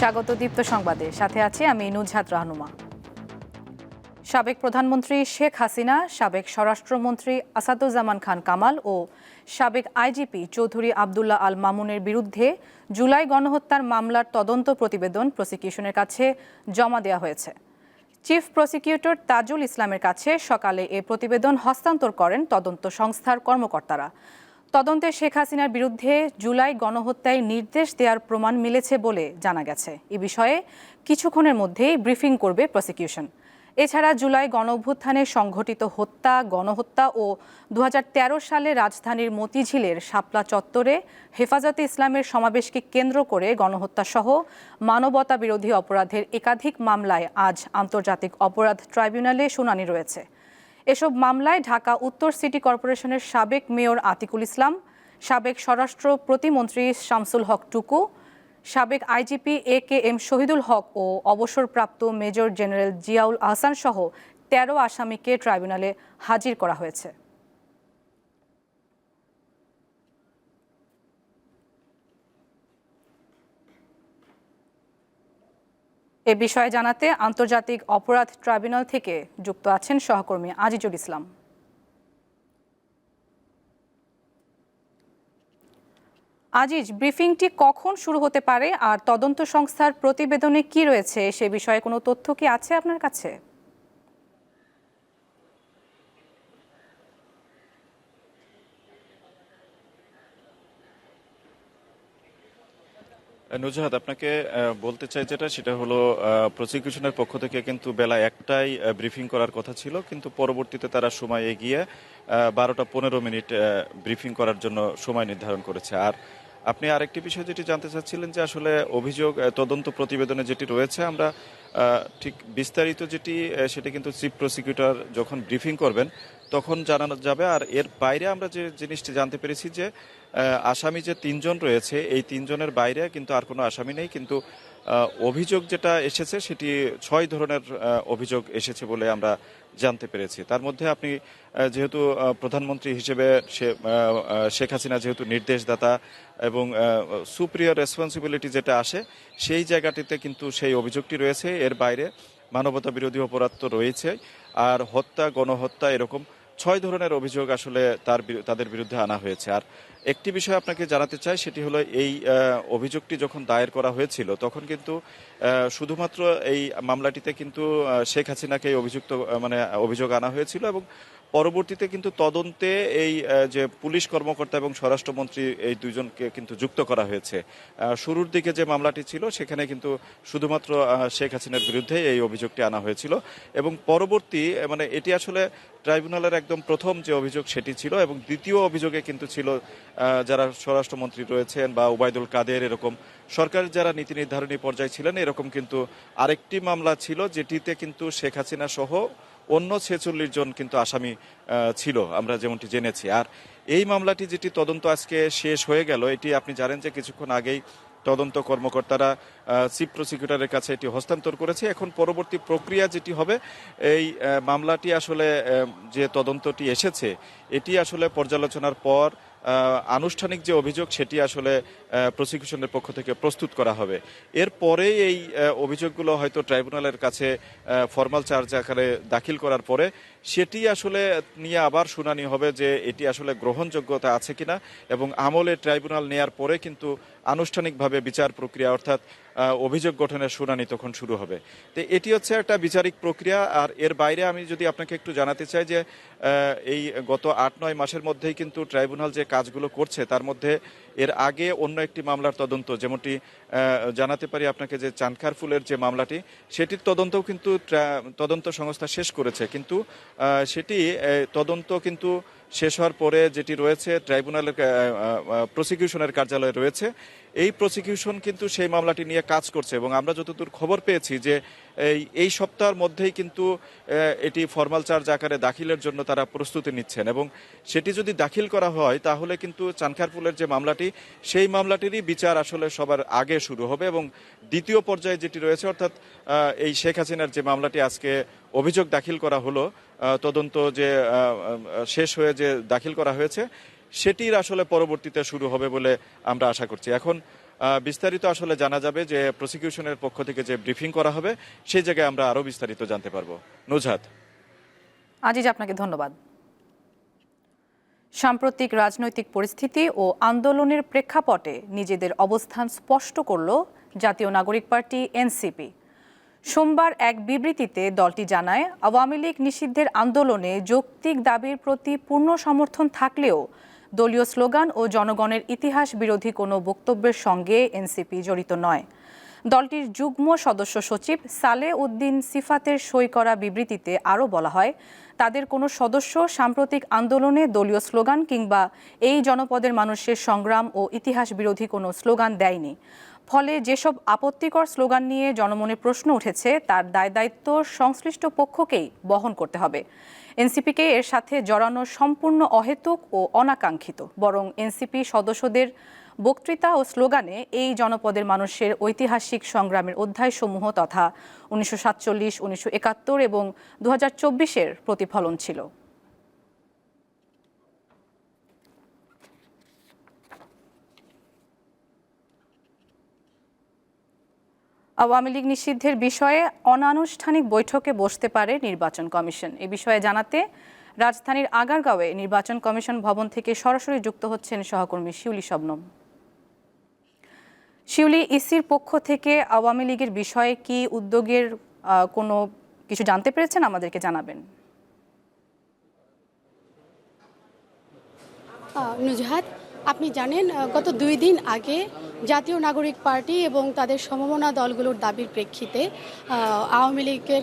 স্বাগত দীপ্ত সংবাদে। সাথে আছি আমি নুজহাত রাহনুমা। সাবেক প্রধানমন্ত্রী শেখ হাসিনা, সাবেক স্বরাষ্ট্রমন্ত্রী আসাদুজ্জামান খান কামাল ও সাবেক আইজিপি চৌধুরী আবদুল্লাহ আল মামুনের বিরুদ্ধে জুলাই গণহত্যার মামলার তদন্ত প্রতিবেদন প্রসিকিউশনের কাছে জমা দেওয়া হয়েছে। চিফ প্রসিকিউটর তাজুল ইসলামের কাছে সকালে এ প্রতিবেদন হস্তান্তর করেন তদন্ত সংস্থার কর্মকর্তারা। তদন্তে শেখ হাসিনার বিরুদ্ধে জুলাই গণহত্যায় নির্দেশ দেওয়ার প্রমাণ মিলেছে বলে জানা গেছে। এ বিষয়ে কিছুক্ষণের মধ্যেই ব্রিফিং করবে প্রসিকিউশন। এছাড়া জুলাই গণ অভ্যুত্থানে সংঘটিত হত্যা, গণহত্যা ও দু হাজার তেরো সালে রাজধানীর মতিঝিলের শাপলা চত্বরে হেফাজতে ইসলামের সমাবেশকে কেন্দ্র করে গণহত্যাসহ মানবতা বিরোধী অপরাধের একাধিক মামলায় আজ আন্তর্জাতিক অপরাধ ট্রাইব্যুনালে শুনানি রয়েছে। এসব মামলায় ঢাকা উত্তর সিটি কর্পোরেশনের সাবেক মেয়র আতিকুল ইসলাম, সাবেক স্বরাষ্ট্র প্রতিমন্ত্রী শামসুল হক টুকু, সাবেক IGP A K M Shahidul Haque ও অবসরপ্রাপ্ত মেজর জেনারেল জিয়াউল আহসান সহ তেরো আসামিকে ট্রাইব্যুনালে হাজির করা হয়েছে। এ বিষয়ে জানাতে আন্তর্জাতিক অপরাধ ট্রাইব্যুনাল থেকে যুক্ত আছেন সহকর্মী আজিজুল ইসলাম। আজিজ, ব্রিফিংটি কখন শুরু হতে পারে আর তদন্ত সংস্থার প্রতিবেদনে কি রয়েছে সে বিষয়ে কোনো তথ্য কি আছে আপনার কাছে? নুজাহাত, আপনাকে বলতে চাই যেটা, সেটা হলো প্রসিকিউশনের পক্ষ থেকে কিন্তু বেলা একটাই ব্রিফিং করার কথা ছিল, কিন্তু পরবর্তীতে তারা সময় এগিয়ে বারোটা পনেরো মিনিট ব্রিফিং করার জন্য সময় নির্ধারণ করেছে। আর আপনি আরেকটি বিষয় যেটি জানতে চাচ্ছিলেন যে আসলে অভিযোগ তদন্ত প্রতিবেদনে যেটি রয়েছে, আমরা ঠিক বিস্তারিত যেটি সেটি কিন্তু চিফ প্রসিকিউটর যখন ব্রিফিং করবেন তখন জানানো যাবে। আর এর বাইরে আমরা যে জিনিসটি জানতে পেরেছি যে আসামি যে তিনজন রয়েছে, এই তিনজনের বাইরে কিন্তু আর কোনো আসামি নেই। কিন্তু অভিযোগ যেটা এসেছে, সেটি ছয় ধরনের অভিযোগ এসেছে বলে আমরা জানতে পেরেছি। তার মধ্যে আপনি যেহেতু প্রধানমন্ত্রী হিসেবে শেখ হাসিনা যেহেতু নির্দেশদাতা এবং সুপ্রিয় রেসপন্সিবিলিটি যেটা আসে, সেই জায়গাটিতে কিন্তু সেই অভিযোগটি রয়েছে। এর বাইরে মানবতা বিরোধী অপরাধ তো রয়েছে আর হত্যা, গণহত্যা এরকম ছয় ধরনের অভিযোগ আসলে তার তাদের বিরুদ্ধে আনা হয়েছে। আর একটি বিষয় আপনাকে জানাতে চাই, সেটি হলো এই অভিযোগটি যখন দায়ের করা হয়েছিল, তখন কিন্তু শুধুমাত্র এই মামলাটিতে কিন্তু শেখ হাসিনাকে অভিযুক্ত মানে অভিযোগ আনা হয়েছিল এবং পরবর্তীতে কিন্তু তদন্তে এই যে পুলিশ কর্মকর্তা এবং স্বরাষ্ট্রমন্ত্রী এই দুজনকে কিন্তু যুক্ত করা হয়েছে। শুরুর দিকে যে মামলাটি ছিল, সেখানে কিন্তু শুধুমাত্র শেখ হাসিনার বিরুদ্ধে এই অভিযোগটি আনা হয়েছিল। এবং পরবর্তী মানে এটি আসলে ট্রাইব্যুনালের একদম প্রথম যে অভিযোগ সেটি ছিল এবং দ্বিতীয় অভিযোগে কিন্তু ছিল যারা স্বরাষ্ট্রমন্ত্রী রয়েছেন বা উবায়দুল কাদের এরকম সরকারের যারা নীতি নির্ধারণী পর্যায়ে ছিলেন, এরকম কিন্তু আরেকটি মামলা ছিল যেটিতে কিন্তু শেখ হাসিনা সহ অন্য ছেচল্লিশ জন কিন্তু আসামি ছিল, আমরা যেমনটি জেনেছি। আর এই মামলাটি যেটি তদন্ত আজকে শেষ হয়ে গেল, এটি আপনি জানেন যে কিছুক্ষণ আগেই তদন্ত কর্মকর্তারা চিফ প্রসিকিউটরের কাছে এটি হস্তান্তর করেছে। এখন পরবর্তী প্রক্রিয়া যেটি হবে, এই মামলাটি আসলে যে তদন্তটি এসেছে, এটি আসলে পর্যালোচনার পর আনুষ্ঠানিক যে অভিযোগ, সেটি আসলে প্রসিকিউশনের পক্ষ থেকে প্রস্তুত করা হবে। এরপরে এই অভিযোগগুলো হয়তো ট্রাইব্যুনালের কাছে ফর্মাল চার্জ আকারে দাখিল করার পরে সেটি আসলে নিয়ে আবার শুনানি হবে যে এটি আসলে গ্রহণযোগ্যতা আছে কিনা এবং আমলে ট্রাইব্যুনাল নেয়ার পরে কিন্তু আনুষ্ঠানিকভাবে বিচার প্রক্রিয়া অর্থাৎ অভিযোগ গঠনের শুনানি তখন শুরু হবে। তো এটি হচ্ছে একটা বিচারিক প্রক্রিয়া আর এর বাইরে আমি যদি আপনাকে একটু জানাতে চাই যে এই গত আট নয় মাসের মধ্যেই কিন্তু ট্রাইব্যুনাল যে কাজগুলো করছে তার মধ্যে এর আগে অন্য একটি মামলার তদন্ত, যেমনটি জানাতে পারি আপনাকে যে চানখার ফুলের যে মামলাটি, সেটির তদন্তও কিন্তু তদন্ত সংস্থা শেষ করেছে। কিন্তু সেটি তদন্ত কিন্তু শেষ হওয়ার পরে যেটি রয়েছে, ট্রাইব্যুনালের প্রসিকিউশনের কার্যালয়ে রয়েছে। এই প্রসিকিউশন কিন্তু সেই মামলাটি নিয়ে কাজ করছে এবং আমরা যতদূর খবর পেয়েছি যে এই এই সপ্তাহের মধ্যেই কিন্তু এটি ফর্মাল চার্জ আকারে দাখিলের জন্য তারা প্রস্তুতি নিচ্ছেন এবং সেটি যদি দাখিল করা হয়, তাহলে কিন্তু চানখারপুলের যে মামলাটি, সেই মামলাটিরই বিচার আসলে সবার আগে শুরু হবে এবং দ্বিতীয় পর্যায়ে যেটি রয়েছে, অর্থাৎ এই শেখ হাসিনার যে মামলাটি আজকে অভিযোগ দাখিল করা হলো তদন্ত যে শেষ হয়ে যে দাখিল করা হয়েছে, সেটির আসলে পরবর্তীতে শুরু হবে বলে আমরা আশা করছি। এখন বিস্তারিত আসলে জানা যাবে যে প্রসিকিউশনের পক্ষ থেকে যে ব্রিফিং করা হবে, সেই জায়গায় আমরা আরও বিস্তারিত জানতে পারব। নুজহাত। আজিজ, আপনাকে ধন্যবাদ। সাম্প্রতিক রাজনৈতিক পরিস্থিতি ও আন্দোলনের প্রেক্ষাপটে নিজেদের অবস্থান স্পষ্ট করল জাতীয় নাগরিক পার্টি এনসিপি। সোমবার এক বিবৃতিতে দলটি জানায়, আওয়ামী লীগ নিষিদ্ধের আন্দোলনে যৌক্তিক দাবির প্রতি পূর্ণ সমর্থন থাকলেও দলীয় স্লোগান ও জনগণের ইতিহাস বিরোধী কোনো বক্তব্যের সঙ্গে এনসিপি জড়িত নয়। দলটির যুগ্ম সদস্য সচিব সালে উদ্দিন সিফাতের সই করা বিবৃতিতে আরও বলা হয়, তাদের কোনো সদস্য সাম্প্রতিক আন্দোলনে দলীয় স্লোগান কিংবা এই জনপদের মানুষের সংগ্রাম ও ইতিহাস বিরোধী কোনো স্লোগান দেয়নি। ফলে যেসব আপত্তিকর স্লোগান নিয়ে জনমনে প্রশ্ন উঠেছে, তার দায় দায়িত্ব সংশ্লিষ্ট পক্ষকেই বহন করতে হবে। এনসিপিকে এর সাথে জড়ানো সম্পূর্ণ অহেতুক ও অনাকাঙ্ক্ষিত, বরং এনসিপি সদস্যদের বক্তৃতা ও স্লোগানে এই জনপদের মানুষের ঐতিহাসিক সংগ্রামের অধ্যায়সমূহ তথা উনিশশো সাতচল্লিশ, উনিশশো একাত্তর এবং দু হাজার চব্বিশের প্রতিফলন ছিল। আওয়ামী লীগ নিষিদ্ধের বিষয়ে অনানুষ্ঠানিক বৈঠকে বসতে পারে নির্বাচন কমিশন। এ বিষয়ে জানাতে রাজধানীর আগারগাঁওয়ে নির্বাচন কমিশন ভবন থেকে সরাসরি যুক্ত হচ্ছেন সহকর্মী শিউলি শবনম। শিউলি, ইসির পক্ষ থেকে আওয়ামী লীগের বিষয়ে কি উদ্যোগের কোনো কিছু জানতে পেরেছেন? আমাদেরকে জানাবেন। নুজহাত? আপনি জানেন গত দুই দিন আগে জাতীয় নাগরিক পার্টি এবং তাদের সমমনা দলগুলোর দাবির প্রেক্ষিতে আওয়ামী লীগের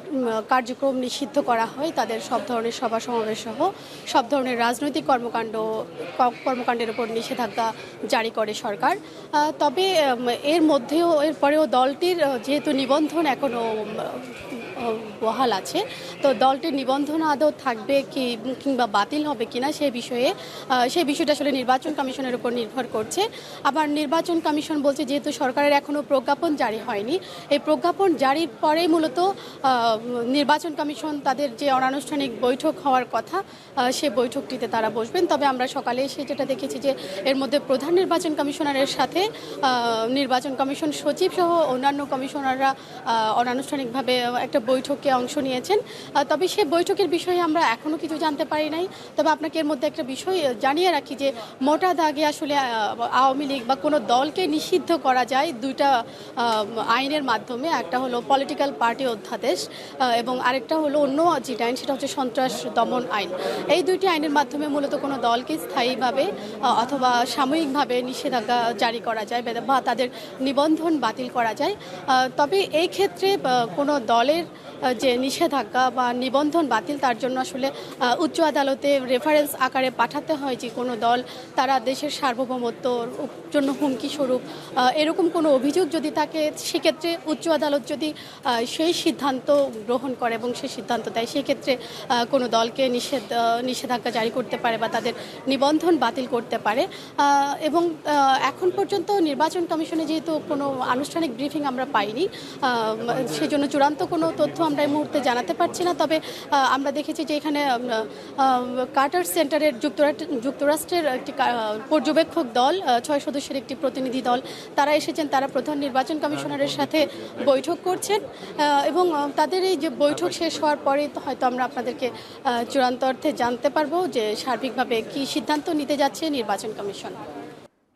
কার্যক্রম নিষিদ্ধ করা হয়। তাদের সব ধরনের সভা সমাবেশ সহ সব ধরনের রাজনৈতিক কর্মকাণ্ড কর্মকাণ্ডের উপর নিষেধাজ্ঞা জারি করে সরকার। তবে এর মধ্যেও, এরপরেও দলটির যেহেতু নিবন্ধন এখনও বহাল আছে। তো দলটির নিবন্ধন আদৌ থাকবে কি কিংবা বাতিল হবে কিনা সেই বিষয়ে সেই বিষয়টা আসলে নির্বাচন কমিশনের উপর নির্ভর করছে। আবার নির্বাচন কমিশন বলছে, যেহেতু সরকারের এখনও প্রজ্ঞাপন জারি হয়নি, এই প্রজ্ঞাপন জারির পরে মূলত নির্বাচন কমিশন তাদের যে অনানুষ্ঠানিক বৈঠক হওয়ার কথা সে বৈঠকটিতে তারা বসবেন। তবে আমরা সকালে এসে যেটা দেখেছি যে, এর মধ্যে প্রধান নির্বাচন কমিশনারের সাথে নির্বাচন কমিশন সচিব সহ অন্যান্য কমিশনাররা অনানুষ্ঠানিকভাবে একটা বৈঠকে অংশ নিয়েছেন। তবে সে বৈঠকের বিষয়ে আমরা এখনও কিছু জানতে পারি নাই। তবে আপনাকে এর মধ্যে একটা বিষয় জানিয়ে রাখি যে মোটা দাগে আসলে আওয়ামী লীগ বা কোনো দলকে নিষিদ্ধ করা যায় দুইটা আইনের মাধ্যমে। একটা হলো পলিটিক্যাল পার্টি অধ্যাদেশ এবং আরেকটা হলো অন্য যেটা আইন, সেটা হচ্ছে সন্ত্রাস দমন আইন। এই দুইটি আইনের মাধ্যমে মূলত কোনো দলকে স্থায়ীভাবে অথবা সাময়িকভাবে নিষেধাজ্ঞা জারি করা যায় বা- তাদের নিবন্ধন বাতিল করা যায়। তবে এই ক্ষেত্রে কোনো দলের যে নিষেধাজ্ঞা বা নিবন্ধন বাতিল, তার জন্য আসলে উচ্চ আদালতে রেফারেন্স আকারে পাঠাতে হয় যে কোনো দল, তারা দেশের সার্বভৌমত্বর জন্য হুমকি স্বরূপ। এরকম কোনো অভিযোগ যদি থাকে, সেক্ষেত্রে উচ্চ আদালত যদি সেই সিদ্ধান্ত গ্রহণ করে এবং সেই সিদ্ধান্ত দেয়, সেক্ষেত্রে কোনো দলকে নিষেধ নিষেধাজ্ঞা জারি করতে পারে বা তাদের নিবন্ধন বাতিল করতে পারে। এবং এখন পর্যন্ত নির্বাচন কমিশনে যেহেতু কোনো আনুষ্ঠানিক ব্রিফিং আমরা পাইনি সেজন্য চূড়ান্ত কোনো তথ্য আমরা এই মুহূর্তে জানাতে পারছি না, তবে আমরা দেখেছি যে এখানে কার্টার সেন্টারের যুক্তরাষ্ট্র যুক্তরাষ্ট্রের একটি পর্যবেক্ষক দল ছয় সদস্যের একটি প্রতিনিধি দল, তারা এসেছেন, তারা প্রধান নির্বাচন কমিশনারের সাথে বৈঠক করছেন এবং তাদের এই যে বৈঠক শেষ হওয়ার পরে হয়তো আমরা আপনাদেরকে চূড়ান্ত অর্থে জানতে পারব যে সার্বিকভাবে কি সিদ্ধান্ত নিতে যাচ্ছে নির্বাচন কমিশন।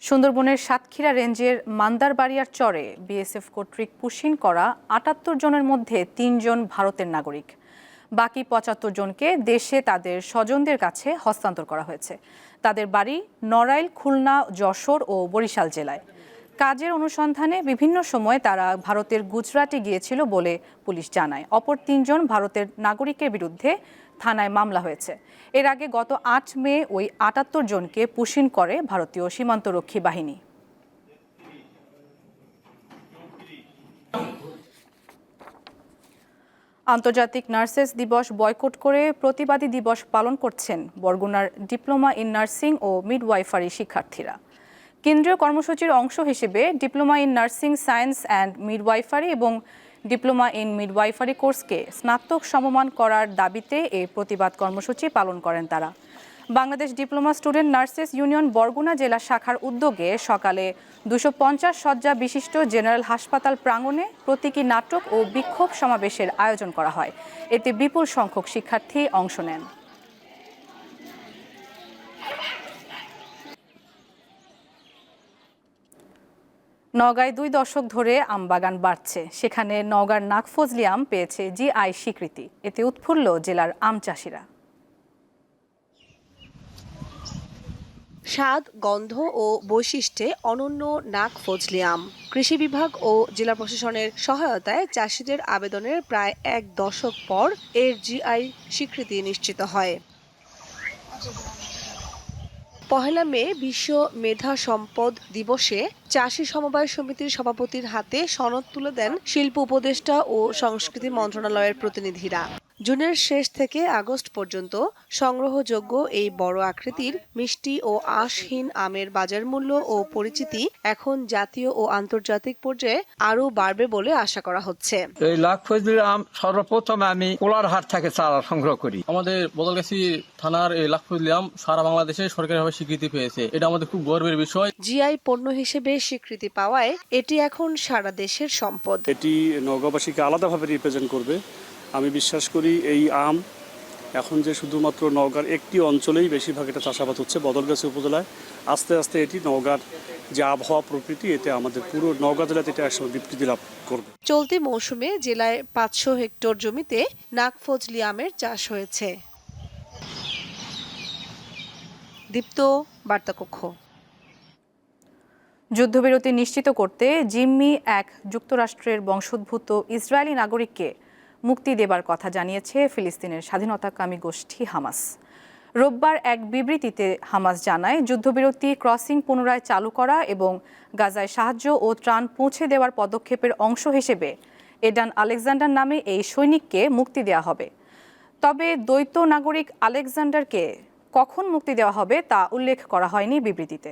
সুন্দরবনের সাতক্ষীরা রেঞ্জের মান্দারবাড়িয়ার চরে বিএসএফ কর্তৃক পুশিন করা আটাত্তর জনের মধ্যে তিনজন ভারতের নাগরিক। বাকি পঁচাত্তর জনকে দেশে তাদের স্বজনদের কাছে হস্তান্তর করা হয়েছে। তাদের বাড়ি নড়াইল, খুলনা, যশোর ও বরিশাল জেলায়। কাজের অনুসন্ধানে বিভিন্ন সময়ে তারা ভারতের গুজরাটে গিয়েছিল বলে পুলিশ জানায়। অপর তিনজন ভারতের নাগরিকের বিরুদ্ধে থানায় মামলা হয়েছে। এর আগে গত আট মে ওই আটাত্তর জনকে পুশিন করে ভারতীয় সীমান্তরক্ষী বাহিনী। আন্তর্জাতিক নার্সেস দিবস বয়কট করে প্রতিবাদী দিবস পালন করছেন বরগুনার ডিপ্লোমা ইন নার্সিং ও মিডওয়াইফারি শিক্ষার্থীরা। কেন্দ্রীয় কর্মসূচির অংশ হিসেবে diploma in nursing science and midwifery এবং ডিপ্লোমা ইন মিডওয়াইফারি কোর্সকে স্নাতক সমমান করার দাবিতে এ প্রতিবাদ কর্মসূচি পালন করেন তারা। Bangladesh diploma student nurses union Barguna জেলা শাখার উদ্যোগে সকালে দুশো পঞ্চাশ শয্যা বিশিষ্ট জেনারেল হাসপাতাল প্রাঙ্গণে প্রতীকী নাটক ও বিক্ষোভ সমাবেশের আয়োজন করা হয়। এতে বিপুল সংখ্যক শিক্ষার্থী অংশ নেন। নওগাঁয় দুই দশক ধরে আমবাগান বাড়ছে। সেখানে নওগাঁর নাকফজলি আম পেয়েছে জিআই স্বীকৃতি। এতে উৎফুল্ল জেলার আম চাষিরা। স্বাদ, গন্ধ ও বৈশিষ্ট্যে অনন্য নাক ফজলি আম কৃষি বিভাগ ও জেলা প্রশাসনের সহায়তায় চাষিদের আবেদনের প্রায় এক দশক পর এর জিআই স্বীকৃতি নিশ্চিত হয়। পহেলা মে বিশ্ব মেধা সম্পদ দিবসে চাষি সমবায় সমিতির সভাপতির হাতে সনদ তুলে দেন শিল্প উপদেষ্টা ও সংস্কৃতি মন্ত্রণালয়ের প্রতিনিধিরা। জুনের শেষ থেকে আগস্ট পর্যন্ত সংগ্রহযোগ্য এই বড় আকৃতির মিষ্টি ও আঁশহীন আমের বাজার মূল্য ও পরিচিতি এখন জাতীয় ও আন্তর্জাতিক পর্যায়ে আরও বাড়বে বলে আশা করা হচ্ছে। এই লাখ ফজলির আম সর্বপ্রথম আমি কোলারহাট থেকে চারা সংগ্রহ করি। আমাদের বদলগাছি থানার এই লাখফুলিয়াম সারা বাংলাদেশে সরকারিভাবে স্বীকৃতি পেয়েছে। এটা আমাদের খুব গর্বের বিষয়। জিআই পণ্য হিসেবে স্বীকৃতি পাওয়ায় এটি এখন সারা দেশের সম্পদ। এটি নওগাঁবাসীকে আলাদাভাবে রিপ্রেজেন্ট করবে। আমি বিশ্বাস করি এই আম এখন যে শুধুমাত্র নওগাঁর একটি অঞ্চলেই বেশিরভাগ এটা চাষাবাদ হচ্ছে। বদলগাছি উপজেলায় আস্তে আস্তে এটি নওগাঁর যে আবহাওয়া প্রকৃতি, এতে আমাদের পুরো নওগাঁ জেলাতে এটা একসময় বিকৃতি লাভ করবে। চলতি মৌসুমে জেলায় পাঁচশো হেক্টর জমিতে নাকফজলি আমের চাষ হয়েছে। দীপ্ত বার্তাকক্ষ। যুদ্ধবিরতি নিশ্চিত করতে জিম্মি এক যুক্তরাষ্ট্রের বংশোদ্ভূত ইসরায়েলি নাগরিককে মুক্তি দেবার কথা জানিয়েছে ফিলিস্তিনের স্বাধীনতাকামী গোষ্ঠী হামাস। রোববার এক বিবৃতিতে হামাস জানায়, যুদ্ধবিরতি, ক্রসিং পুনরায় চালু করা এবং গাজায় সাহায্য ও ত্রাণ পৌঁছে দেওয়ার পদক্ষেপের অংশ হিসেবে এডান আলেকজান্ডার নামে এই সৈনিককে মুক্তি দেওয়া হবে। তবে দ্বৈত নাগরিক আলেকজান্ডারকে কখন মুক্তি দেওয়া হবে তা উল্লেখ করা হয়নি বিবৃতিতে।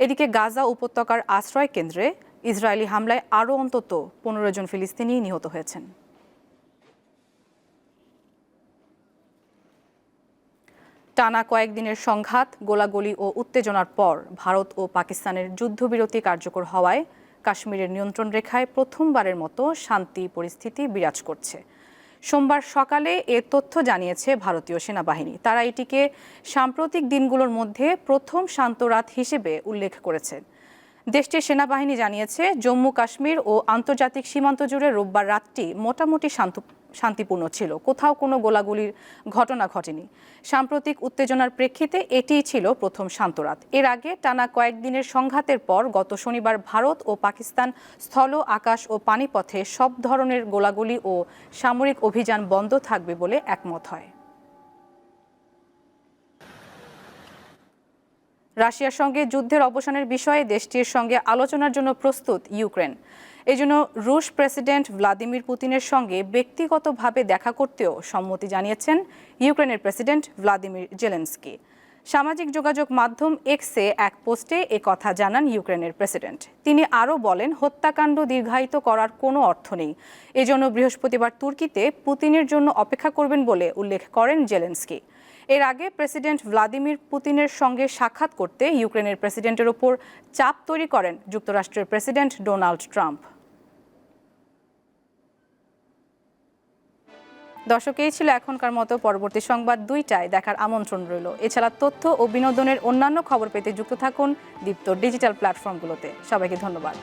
এদিকে গাজা উপত্যকার আশ্রয় কেন্দ্রে ইসরায়েলি হামলায় আরও অন্তত পনেরো জন ফিলিস্তিনি নিহত হয়েছেন। টানা কয়েকদিনের সংঘাত, গোলাগুলি ও উত্তেজনার পর ভারত ও পাকিস্তানের যুদ্ধবিরতি কার্যকর হওয়ায় কাশ্মীরের নিয়ন্ত্রণ রেখায় প্রথমবারের মতো শান্তি পরিস্থিতি বিরাজ করছে। সোমবার সকালে এ তথ্য জানিয়েছে ভারতীয় সেনাবাহিনী। তারা এটিকে সাম্প্রতিক দিনগুলোর মধ্যে প্রথম শান্ত রাত হিসেবে উল্লেখ করেছেন দেশটির সেনাবাহিনী জানিয়েছে জম্মু কাশ্মীর ও আন্তর্জাতিক সীমান্ত জুড়ে রোববার রাতটি মোটামুটি শান্ত শান্তিপূর্ণ ছিল। কোথাও কোনো গোলাগুলির ঘটনা ঘটেনি। সাম্প্রতিক উত্তেজনার প্রেক্ষিতে এটিই ছিল প্রথম শান্তরাত এর আগে টানা কয়েকদিনের সংঘাতের পর গত শনিবার ভারত ও পাকিস্তান স্থল, আকাশ ও পানিপথে সব ধরনের গোলাগুলি ও সামরিক অভিযান বন্ধ থাকবে বলে একমত হয়। রাশিয়ার সঙ্গে যুদ্ধের অবসানের বিষয়ে দেশটির সঙ্গে আলোচনার জন্য প্রস্তুত ইউক্রেন। এজন্য রুশ প্রেসিডেন্ট ভ্লাদিমির পুতিনের সঙ্গে ব্যক্তিগতভাবে দেখা করতেও সম্মতি জানিয়েছেন ইউক্রেনের প্রেসিডেন্ট ভ্লাদিমির জেলেন্সকি। সামাজিক যোগাযোগ মাধ্যম এক্সে এক পোস্টে এ কথা জানান ইউক্রেনের প্রেসিডেন্ট। তিনি আরও বলেন, হত্যাকাণ্ড দীর্ঘায়িত করার কোনো অর্থ নেই। এজন্য বৃহস্পতিবার তুর্কিতে পুতিনের জন্য অপেক্ষা করবেন বলে উল্লেখ করেন জেলেন্সকি। এর আগে প্রেসিডেন্ট ভ্লাদিমির পুতিনের সঙ্গে সাক্ষাৎ করতে ইউক্রেনের প্রেসিডেন্টের ওপর চাপ তৈরি করেন যুক্তরাষ্ট্রের প্রেসিডেন্ট ডোনাল্ড ট্রাম্প। দর্শক, এই ছিল এখনকার মতো পরবর্তী সংবাদ দুইটায়। দেখার আমন্ত্রণ রইল। এছাড়া তথ্য ও বিনোদনের অন্যান্য খবর পেতে যুক্ত থাকুন দীপ্ত ডিজিটাল প্ল্যাটফর্মগুলোতে। সবাইকে ধন্যবাদ।